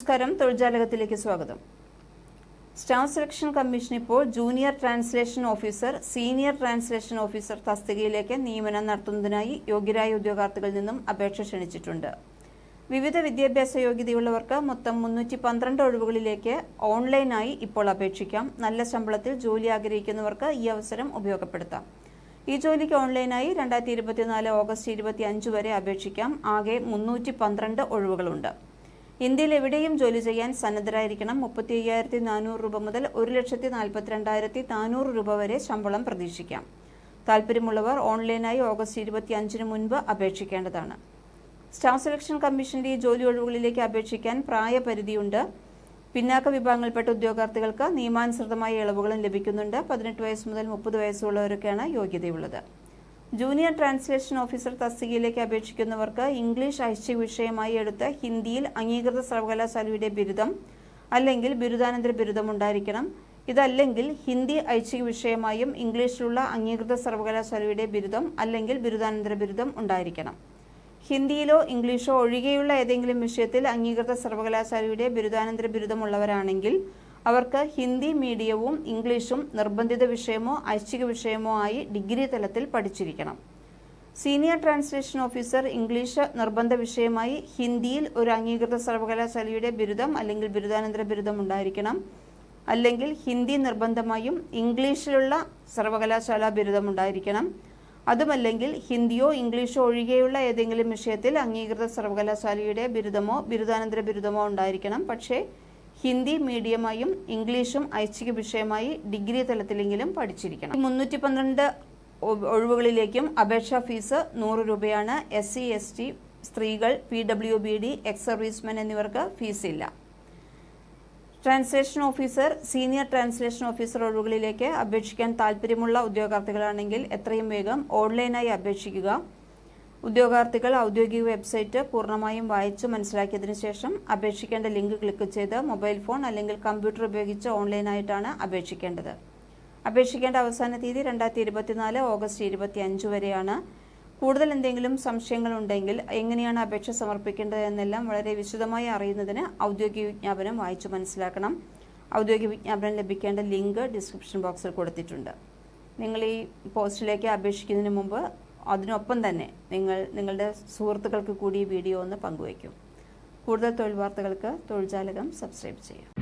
നമസ്കാരം. തൊഴിൽജാലകത്തിലേക്ക് സ്വാഗതം. സ്റ്റാഫ് സെലക്ഷൻ കമ്മീഷൻ ഇപ്പോൾ junior translation officer senior translation officer തസ്തികയിലേക്ക് നിയമനം നടത്തുന്നതിനായി യോഗ്യരായ ഉദ്യോഗാർത്ഥികളിൽ നിന്നും അപേക്ഷ ക്ഷണിച്ചിട്ടുണ്ട്. വിവിധ വിദ്യാഭ്യാസ യോഗ്യതയുള്ളവർക്ക് മൊത്തം മുന്നൂറ്റി പന്ത്രണ്ട് ഒഴിവുകളിലേക്ക് ഓൺലൈനായി ഇപ്പോൾ അപേക്ഷിക്കാം. നല്ല ശമ്പളത്തിൽ ജോലി ആഗ്രഹിക്കുന്നവർക്ക് ഈ അവസരം ഉപയോഗപ്പെടുത്താം. ഈ ജോലിക്ക് ഓൺലൈനായി രണ്ടായിരത്തി ഇരുപത്തിനാല് ഓഗസ്റ്റ് ഇരുപത്തി അഞ്ച് വരെ അപേക്ഷിക്കാം. ആകെ മുന്നൂറ്റി പന്ത്രണ്ട് ഒഴിവുകളുണ്ട്. ഇന്ത്യയിൽ എവിടെയും ജോലി ചെയ്യാൻ സന്നദ്ധരായിരിക്കണം. മുപ്പത്തി അയ്യായിരത്തി നാനൂറ് രൂപ മുതൽ ഒരു ലക്ഷത്തി നാൽപ്പത്തിരണ്ടായിരത്തി നാനൂറ് രൂപ വരെ ശമ്പളം പ്രതീക്ഷിക്കാം. താല്പര്യമുള്ളവർ ഓൺലൈനായി ഓഗസ്റ്റ് ഇരുപത്തി അഞ്ചിന് മുൻപ് അപേക്ഷിക്കേണ്ടതാണ്. സ്റ്റാഫ് സെലക്ഷൻ കമ്മീഷന്റെ ജോലി ഒഴിവുകളിലേക്ക് അപേക്ഷിക്കാൻ പ്രായപരിധിയുണ്ട്. പിന്നാക്ക വിഭാഗങ്ങളിൽപ്പെട്ട ഉദ്യോഗാർത്ഥികൾക്ക് നിയമാനുസൃതമായ ഇളവുകളും ലഭിക്കുന്നുണ്ട്. പതിനെട്ട് വയസ്സ് മുതൽ മുപ്പത് വയസ്സുള്ളവരൊക്കെയാണ് യോഗ്യതയുള്ളത്. ജൂനിയർ ട്രാൻസ്ലേഷൻ ഓഫീസർ തസ്തികയിലേക്ക് അപേക്ഷിക്കുന്നവർക്ക് ഇംഗ്ലീഷ് ഐച്ഛിക വിഷയമായി എടുത്ത് ഹിന്ദിയിൽ അംഗീകൃത സർവകലാശാലയുടെ ബിരുദം അല്ലെങ്കിൽ ബിരുദാനന്തര ബിരുദം ഉണ്ടായിരിക്കണം. ഇതല്ലെങ്കിൽ ഹിന്ദി ഐച്ഛിക വിഷയമായും ഇംഗ്ലീഷിലുള്ള അംഗീകൃത സർവകലാശാലയുടെ ബിരുദം അല്ലെങ്കിൽ ബിരുദാനന്തര ബിരുദം ഉണ്ടായിരിക്കണം. ഹിന്ദിയിലോ ഇംഗ്ലീഷോ ഒഴികെയുള്ള ഏതെങ്കിലും വിഷയത്തിൽ അംഗീകൃത സർവകലാശാലയുടെ ബിരുദാനന്തര ബിരുദമുള്ളവരാണെങ്കിൽ അവർക്ക് ഹിന്ദി മീഡിയവും ഇംഗ്ലീഷും നിർബന്ധിത വിഷയമോ ഐച്ഛിക വിഷയമോ ആയി ഡിഗ്രി തലത്തിൽ പഠിച്ചിരിക്കണം. സീനിയർ ട്രാൻസ്ലേഷൻ ഓഫീസർ ഇംഗ്ലീഷ് നിർബന്ധ വിഷയമായി ഹിന്ദിയിൽ ഒരു അംഗീകൃത സർവകലാശാലയുടെ ബിരുദം അല്ലെങ്കിൽ ബിരുദാനന്തര ബിരുദം ഉണ്ടായിരിക്കണം. അല്ലെങ്കിൽ ഹിന്ദി നിർബന്ധമായും ഇംഗ്ലീഷിലുള്ള സർവകലാശാല ബിരുദം ഉണ്ടായിരിക്കണം. അതുമല്ലെങ്കിൽ ഹിന്ദിയോ ഇംഗ്ലീഷോ ഒഴികെയുള്ള ഏതെങ്കിലും വിഷയത്തിൽ അംഗീകൃത സർവകലാശാലയുടെ ബിരുദമോ ബിരുദാനന്തര ബിരുദമോ ഉണ്ടായിരിക്കണം. പക്ഷേ ഹിന്ദി മീഡിയമായും ഇംഗ്ലീഷും ഐച്ഛിക വിഷയമായി ഡിഗ്രി തലത്തിലെങ്കിലും പഠിച്ചിരിക്കണം. മുന്നൂറ്റി പന്ത്രണ്ട് ഒഴിവുകളിലേക്കും അപേക്ഷാ ഫീസ് നൂറ് രൂപയാണ് എസ് സി എസ് ടി സ്ത്രീകൾ P W B D ex servicemen എന്നിവർക്ക് ഫീസില്ല. Translation officer senior translation officer ഒഴിവുകളിലേക്ക് അപേക്ഷിക്കാൻ താൽപ്പര്യമുള്ള ഉദ്യോഗാർത്ഥികളാണെങ്കിൽ എത്രയും വേഗം ഓൺലൈനായി അപേക്ഷിക്കുക. ഉദ്യോഗാർത്ഥികൾ ഔദ്യോഗിക വെബ്സൈറ്റ് പൂർണമായും വായിച്ച് മനസ്സിലാക്കിയതിനു ശേഷം അപേക്ഷിക്കേണ്ട ലിങ്ക് ക്ലിക്ക് ചെയ്ത് മൊബൈൽ ഫോൺ അല്ലെങ്കിൽ കമ്പ്യൂട്ടർ ഉപയോഗിച്ച് ഓൺലൈനായിട്ടാണ് അപേക്ഷിക്കേണ്ടത്. അപേക്ഷിക്കേണ്ട അവസാന തീയതി രണ്ടായിരത്തി ഇരുപത്തിനാല് ഓഗസ്റ്റ് ഇരുപത്തി അഞ്ച് വരെയാണ്. കൂടുതൽ എന്തെങ്കിലും സംശയങ്ങൾ ഉണ്ടെങ്കിൽ എങ്ങനെയാണ് അപേക്ഷ സമർപ്പിക്കേണ്ടത് എന്നെല്ലാം വളരെ വിശദമായി അറിയുന്നതിന് ഔദ്യോഗിക വിജ്ഞാപനം വായിച്ചു മനസ്സിലാക്കണം. ഔദ്യോഗിക വിജ്ഞാപനം ലഭിക്കേണ്ട ലിങ്ക് ഡിസ്ക്രിപ്ഷൻ ബോക്സിൽ കൊടുത്തിട്ടുണ്ട്. നിങ്ങൾ ഈ പോസ്റ്റിലേക്ക് അപേക്ഷിക്കുന്നതിന് മുമ്പ് അതിനൊപ്പം തന്നെ നിങ്ങൾ നിങ്ങളുടെ സുഹൃത്തുക്കൾക്ക് കൂടി വീഡിയോ ഒന്ന് പങ്കുവയ്ക്കും. കൂടുതൽ തൊഴിൽ വാർത്തകൾക്ക് തൊഴിൽ ജാലകം സബ്സ്ക്രൈബ് ചെയ്യുക